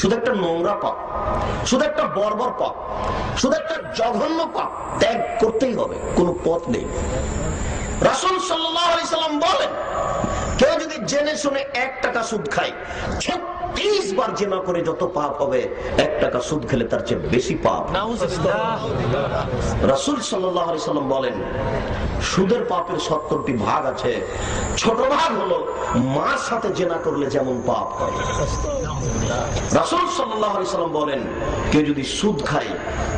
শুধু একটা নোংরা পাপ, শুধু একটা বর্বর পাপ, শুধু একটা জঘন্য পাপ ত্যাগ করতেই হবে, কোনো পথ নেই। রাসুল সাল্লাম বলেন, কেউ যদি জেনে শুনে এক টাকা সুদ খায় ছত্রিশ বার জেনা করে যত পাপ হবে এক টাকা সুদ খেলে তার চেয়ে বেশি পাপ রাসুল সাল্লাম বলেন সুদের পাপের সত্তরটি ভাগ আছে। ছোট ভাগ হলো মার সাথে জেনা করলে যেমন পাপ হয়। রাসুল সাল্লাম বলেন কেউ যদি সুদ খায়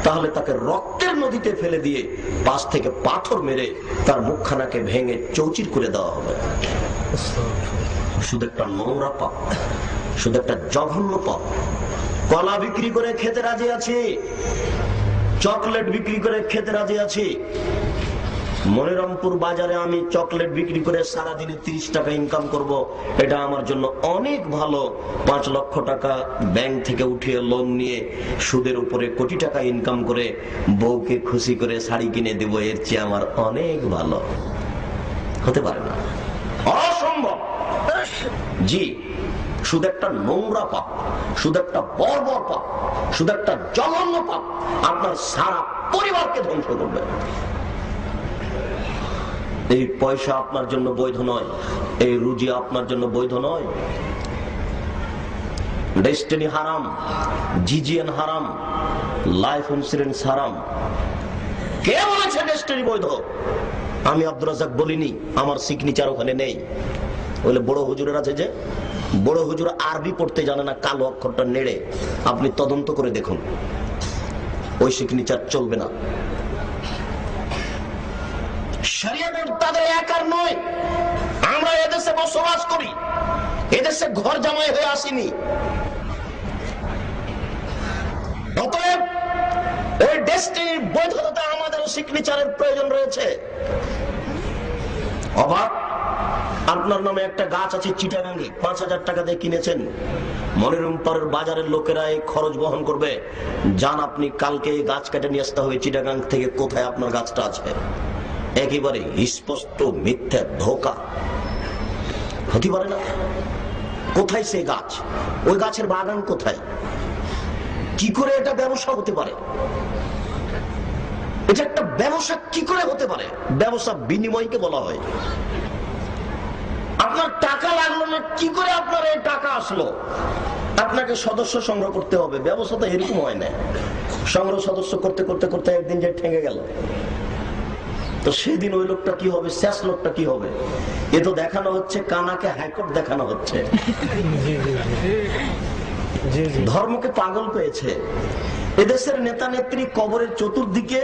তাহলে তাকে রক্তের নদীতে ফেলে দিয়ে পাশ থেকে পাথর মেরে তার মুখখানাকে ভেঙে চৌচির করে দেওয়া হবে। শুধু একটা নোংরা পাপ। শুধু একটা জঘন্য পাপ কলা বিক্রি করে খেতে রাজি আছি, চকলেট বিক্রি করে খেতে রাজি আছি। মনিরামপুর বাজারে আমি চকলেট বিক্রি করে সারাদিনে তিরিশ টাকা ইনকাম করব। এটা আমার জন্য অনেক ভালো। পাঁচ লক্ষ টাকা ব্যাংক থেকে উঠিয়ে লোন নিয়ে সুদের উপরে কোটি টাকা ইনকাম করে বউকে খুশি করে শাড়ি কিনে দেব, এর চেয়ে আমার অনেক ভালো। হতে পারে না। অসম্ভব। জি। শুধু একটা নোংরা পাপ শুধু একটা বর্বর পাপ শুধু একটা জঘন্য পাপ আপনার সারা পরিবারকে ধ্বংস করবে। এই পয়সা আপনার জন্য বৈধ নয়, এই রুজি আপনার জন্য বৈধ নয়। ডেস্টিনি হারাম জিজিএন হারাম লাইফ ইন্সুরেন্স হারাম। কে বলেছে ডেস্টিনি বৈধ? আমি আব্দুল রাজাক বলিনি, আমার সিগনেচার ওখানে নেই। বলে বড় হুজুরের আছে যে বড় হুজুর আরবি পড়তে জানে না, কালো অক্ষরটা নেড়ে আপনি তদন্ত করে দেখুন। ওই সিগনেচার চলবে না। নয় আমরা এদেশে বসবাস করি। এদেশে ঘর জামাই হয়ে বৈধতা আমাদের সিগনেচারের প্রয়োজন রয়েছে। অবাক? আপনার নামে একটা গাছ আছে চিটাগাঙ্গে, পাঁচ হাজার টাকা দিয়ে কিনেছেন। মনিরুম্পারের বাজারের লোকেরা এই খরচ বহন করবে। যান আপনি, কালকে এই গাছ কেটে নিয়ে আসতে হবে, চিটাগাং থেকে কোথায় আপনার গাছটা আছে? একেবারে স্পষ্ট মিথ্যা ধোকা। হতে পারে না? কোথায় সে গাছ? ওই গাছের বাগান কোথায়? কি করে এটা ব্যবসা হতে পারে? এটা একটা ব্যবসা কি করে হতে পারে? ব্যবসা বিনিময়কে বলা হয়। আপনার টাকা লাগল না, কি করে আপনার এই টাকা আসলো? আপনাকে সদস্য সংগ্রহ করতে হবে, ব্যবস্থা তো এরকম হয় না। সংগ্রহ সদস্য করতে করতে করতে একদিন যে ঠেঙে গেল। তো সেদিন ওই লোকটা কি হবে, শেষ লোকটা কি হবে? এ তো দেখানো হচ্ছে, কানাকে হাইকোর্ট দেখানো হচ্ছে। ধর্মকে পাগল পেয়েছে। এদেশের নেতা নেত্রী কবরের চতুর্দিকে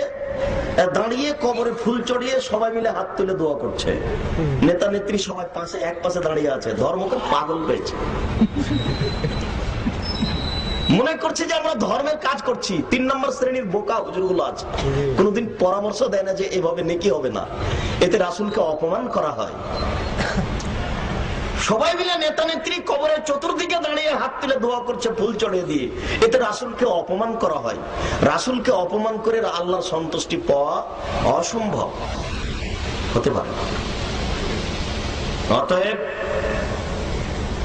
দাঁড়িয়ে কবরে ফুল চড়িয়ে সবাই মিলে হাত তুলে দোয়া করছে। নেতা নেত্রী সবাই পাশে এক পাশে দাঁড়িয়ে আছে। ধর্মকে পাগল পেয়েছে। মনে করছে যে আমরা ধর্মের কাজ করছি। তিন নম্বর শ্রেণির বোকা হুজুরগুলো আছে। কোনোদিন পরামর্শ দেয় না যে এভাবে নেকি হবে না। এতে রাসুলকে অপমান করা হয়। সবাই মিলে নেতা নেত্রী কবরের চতুর্দিকে দাঁড়িয়ে হাত তুলে দোয়া করছে, ফুল চড়িয়ে দিয়ে। এতে রাসুলকে অপমান করা হয়। রাসুলকে অপমান করে আল্লাহর সন্তুষ্টি পাওয়া অসম্ভব। হতে পারে। অতএব,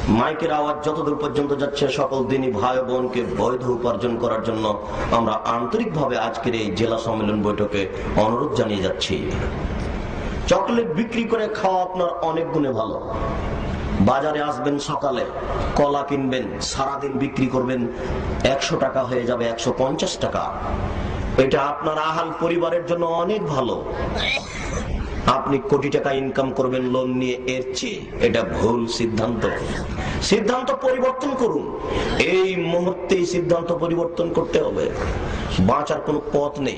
মাইকের আওয়াজ যতদূর পর্যন্ত যাচ্ছে, সকল দিনই ভাই বোনকে বৈধ উপার্জন করার জন্য আমরা আন্তরিকভাবে আজকের এই জেলা সম্মেলন বৈঠকে অনুরোধ জানিয়ে যাচ্ছি। চকলেট বিক্রি করে খাওয়া আপনার অনেক গুণে ভালো। বাজারে আসবেন সকালে, কলা কিনবেন, সারাদিন বিক্রি করবেন, একশো টাকা হয়ে যাবে, একশো পঞ্চাশ টাকা। এটা আপনার আহাল পরিবারের জন্য অনেক ভালো। আপনি কোটি টাকা ইনকাম করবেন লোন নিয়ে, এর চেয়ে এটা ভুল সিদ্ধান্ত। সিদ্ধান্ত পরিবর্তন করুন। এই মুহূর্তে সিদ্ধান্ত পরিবর্তন করতে হবে। বাঁচার কোনো পথ নেই।